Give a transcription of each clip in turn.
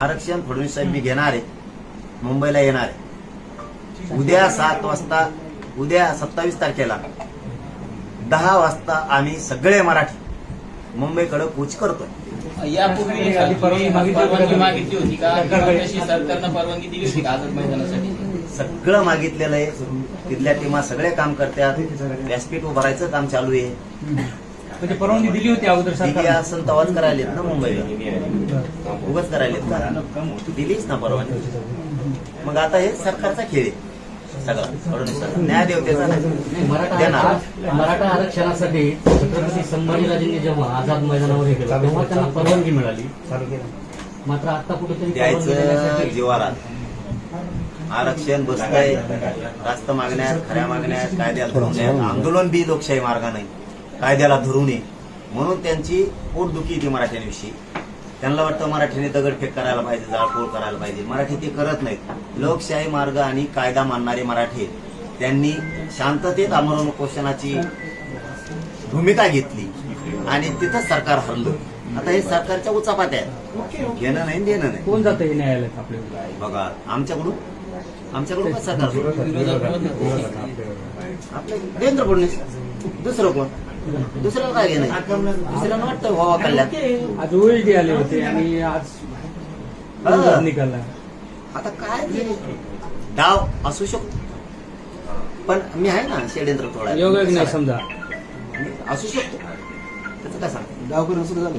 आरक्षण फडणवीस साहेब मी घेणार आहे. मुंबईला येणार आहे. उद्या सात वाजता उद्या सत्तावीस तारखेला दहा वाजता आम्ही सगळे मराठी मुंबईकडे कूच करतोय. यापूर्वी परवानगी मागितली होती का? सरकारनं परवानगी दिली होती का आझाद मैदानासाठी? सगळं मागितलेलं आहे. तिथल्या टीमा सगळे काम करतात. व्यासपीठ उभारायचं काम चालू आहे. म्हणजे परवानगी दिली होती अगोदर दिली सरकार असं तवाच करायलेत ना मुंबईला. उगाच करायलेत का दिलीच ना परवानगी. मग आता हे सरकारचा खेळ आहे. सगळा. फडणवीसाचा. न्यायदेवतेचा नाही. नाही, मराठा देणार. आरक्षण- मराठा आरक्षणासाठी छत्रपती संभाजीराजेंनी जेव्हा आझाद मैदानावर हे केलं तेव्हा त्यांना परवानगी मिळाली. मात्र आता कुठेतरी परवानगी द्यायचं देण्यासाठी जीवारात. आरक्षण बसतंय. रास्त मागण्यात खऱ्या मागण्यात आहेत. आंदोलन बी लोकशाही मार्गाने कायद्याला धरून आहे म्हणून त्यांची पोटदुखी येते मराठ्यांविषयी त्यांना वाटतं मराठीने दगडफेक करायला पाहिजे जाळपोळ करायला पाहिजे. मराठी ते करत नाहीत. लोकशाही मार्ग आणि कायदा मानणारे मराठी. त्यांनी शांततेत आमरण उपोषणाची भूमिका घेतली आणि तिथं सरकार हरलं. आता हे सरकारच्या उचापात्या आहेत. घेणं नाही देणं नाही. कोण जातं हे न्यायालयात आपल्या बघा आमच्याकडून आमच्याकडून सरकार आपलं देवेंद्र फडणवीस. दुसरं कोण? दुसऱ्याला काय घेणं दुसऱ्याला वाटतं व्हावा कल्याण. आज ओएलडी आले होते आणि आज. निकाल आता काय डाव असू शकतो पण मी आहे ना षडयंत्र थोडा योग नाही समजा. असू शकतो. त्याचं काय सांग डाव करून सुरू झालं.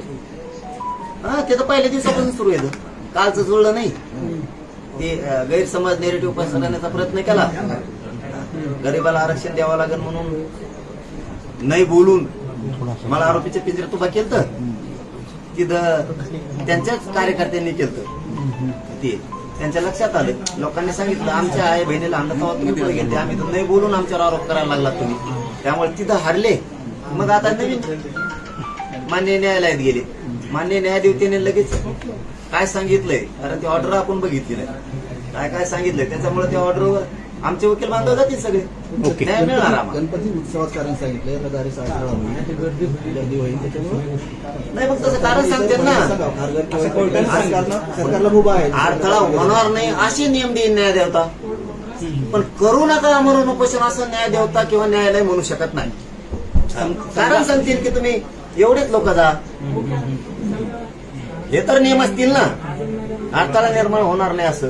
हा ते तर पहिल्या दिवसापासून सुरू येतं कालचं जुळलं नाही. ते गैरसमज नेरेटिव्ह पसरवण्याचा प्रयत्न केला. गरीबाला आरक्षण द्यावं लागेल म्हणून नाही बोलून मला आरोपीच्या पिंजऱ्यात उभा केलं तर तिथं त्यांच्याच कार्यकर्त्यांनी केलं ते त्यांच्या लक्षात आलं. लोकांनी सांगितलं आमच्या आई बहिणीला आणलं तुम्ही पुढे गेले आम्ही तर नाही बोलून आमच्यावर आरोप करायला लागला तुम्ही. त्यामुळे तिथं हारले. मग आता नवीन मान्य न्यायालयात गेले. मान्य न्यायाधीशाने लगेच काय सांगितलंय? कारण ती ऑर्डर आपण बघितली नाही काय काय सांगितलंय? त्याच्यामुळे त्या ऑर्डरवर आमचे वकील बांधव जातील सगळे. न्याय मिळणार आम्हाला. गणपती उत्सवात कारण सांगितलं होईल गर्दी होईल त्याच्यामुळे नाही मग तसं कारण सांगते ना. सरकारला मुभा आहे. अडथळा होणार नाही असे नियम देईन न्याय देवता पण करू नका म्हणून उपोषण असं न्याय देवता किंवा न्यायालय म्हणू शकत नाही. कारण सांगतील की तुम्ही एवढेच लोक जा. हे तर नियम असतील ना. अडथळा निर्माण होणार नाही असं.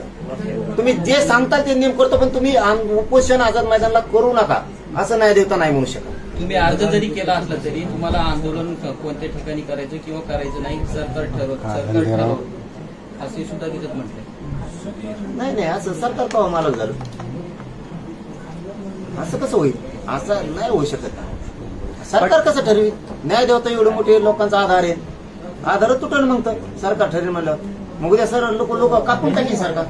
तुम्ही जे सांगता ते नियम करतो पण तुम्ही उपोषण आझाद मैदानला करू नका. असं न्याय देवता नाही म्हणू शकत. तुम्ही अर्ज जरी केला असला तरी तुम्हाला आंदोलन क- कोणत्या ठिकाणी करायचं किंवा करायचं नाही सरकार ठरवत सरकार ठरवत असे सुद्धा तिथं म्हटलंय नाही नाही असं सरकार कवा मालक झालं असं कसं होईल? असं नाही होऊ शकत. सरकार कसं ठरवी? न्याय देवता एवढे मोठे लोकांचा आधार आहे. आधार तुटल मग तर. सरकार ठरेल म्हणलं. मग उद्या सर लोक लोक कापून टाकी सरकार.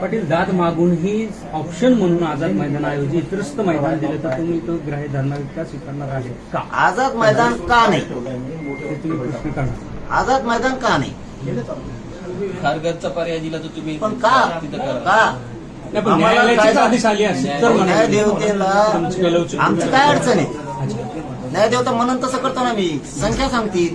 पाटील दाद मागूनही ऑप्शन म्हणून आझाद मैदानाऐवजी इतरस्त मैदान दिलं तर तुम्ही तो ग्राह्य धरणार का स्वीकारणार आहे का? आझाद मैदान का नाही? तुम्ही प्रश्न करणार. आझाद मैदान का नाही? खारघरचा पर्याय दिला तर तुम्ही पण का? तिथं का? आदेश आली असेल तर. न्याय देवतेला आमची काय अडचण आहे? न्याय देवता म्हणून तसं करतो ना मी. संख्या सांगतील.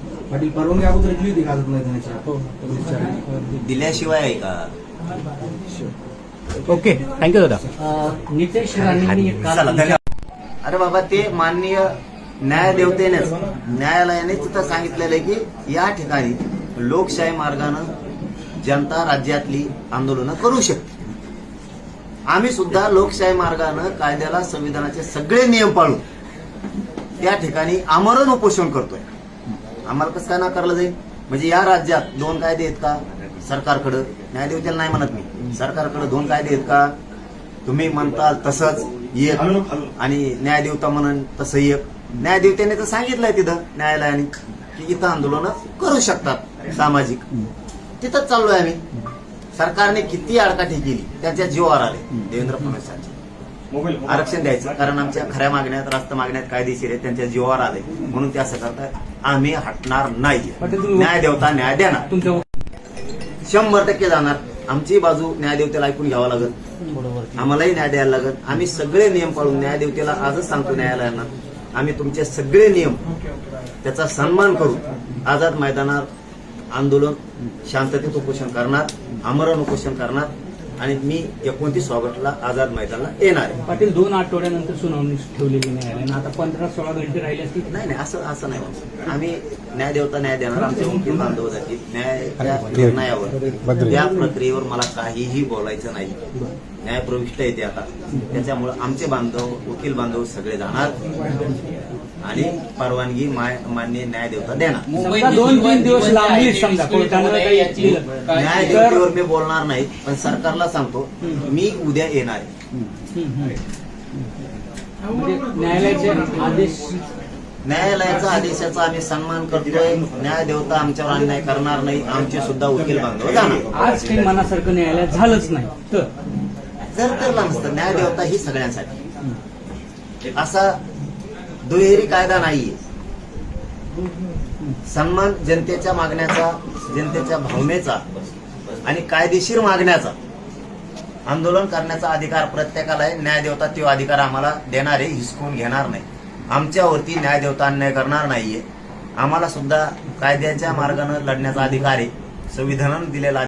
पाटील परवानगी अगोदर दिली होती कागद मैदानाची हो. दिल्याशिवाय आहे का? ओके थँक्यू दादा. नितेश अरे बाबा ते माननीय न्यायदेवतेनेच न्यायालयाने तिथं सांगितलेलं आहे की या ठिकाणी लोकशाही मार्गानं जनता राज्यातली आंदोलनं करू शकते. आम्ही सुद्धा लोकशाही मार्गानं कायद्याला संविधानाचे सगळे नियम पाळून त्या ठिकाणी आमरण उपोषण करतोय. आम्हाला कसं काय नाकारलं जाईल? म्हणजे या राज्यात दोन कायदे आहेत का सरकारकडं? न्यायदेवतेला नाही म्हणत मी. सरकारकडे दोन कायदे आहेत का? तुम्ही म्हणताल तसंच एक आणि न्यायदेवता म्हणून तसं एक. न्यायदेवतेने तर सांगितलंय तिथं न्यायालयाने की इथं आंदोलन करू शकतात सामाजिक. तिथंच चाललोय आम्ही. सरकारने किती आडकाठी केली त्यांच्या जीवावर आले देवेंद्र फडणवीसांच्या. आरक्षण द्यायचं. कारण आमच्या खऱ्या मागण्यात रास्त मागण्यात कायदेशीर आहे त्यांच्या जीवावर आले म्हणून ते असं करतात आम्ही हटणार नाही. न्याय देवता न्याय देणार. शंभर टक्के जाणार. आमची बाजू न्यायदेवतेला ऐकून घ्यावं लागेल. आम्हालाही न्याय द्यायला लागेल. आम्ही सगळे नियम पाळून न्यायदेवतेला आजच सांगतो न्यायालयांना आम्ही तुमचे सगळे नियम त्याचा सन्मान करू. आझाद मैदानात आंदोलन शांततेत उपोषण करणार आमरण उपोषण करणार. आणि मी एकोणतीस ऑगस्टला आझाद मैदानाला येणार आहे. पाटील दोन आठवड्यानंतर सुनावणी ठेवलेली न्यायालयानं आता पंधरा सोळा घंटे राहिले असतील. नाही नाही असं असं नाही. आम्ही न्यायदेवता न्याय देणार आमचे वकील बांधव जातील न्याय निर्णयावर त्या प्रक्रियेवर मला काहीही बोलायचं नाही. न्याय प्रविष्ट येते आता. त्याच्यामुळे आमचे बांधव वकील बांधव सगळे जाणार. आणि परवानगी माय- मान्य न्यायदेवता देणार. मुंबईत समजा दोन तीन दिवस जीवन लांबली आहे, समजा, विस्कळीत कोर्टानं होऊ नये काही याची दिलं. काळजी न्याय. देवतेवर मी बोलणार नाही पण सरकारला सांगतो मी उद्या येणार. म्हणजे न्यायालयाचे आदेश न्यायालयाचा आदेशाचा आम्ही सन्मान करतोय न्याय देवता आमच्यावर अन्याय करणार नाही आमचे सुद्धा वकील बांधव जाणार. आज काही मनासारखं न्यायालयात झालंच नाही तर? जर तर नसतं न्याय देवता ही सगळ्यांसाठी. असा दुहेरी कायदा नाहीये. सन्मान जनतेच्या मागण्याचा जनतेच्या भावनेचा आणि कायदेशीर मागण्याचा आंदोलन करण्याचा अधिकार प्रत्येकाला आहे. न्यायदेवता तो अधिकार आम्हाला देणारे हिसकून घेणार नाही. आमच्यावरती न्यायदेवता अन्याय करणार नाहीये. आम्हाला सुद्धा कायद्याच्या मार्गाने लढण्याचा अधिकार आहे. संविधानानं दिलेला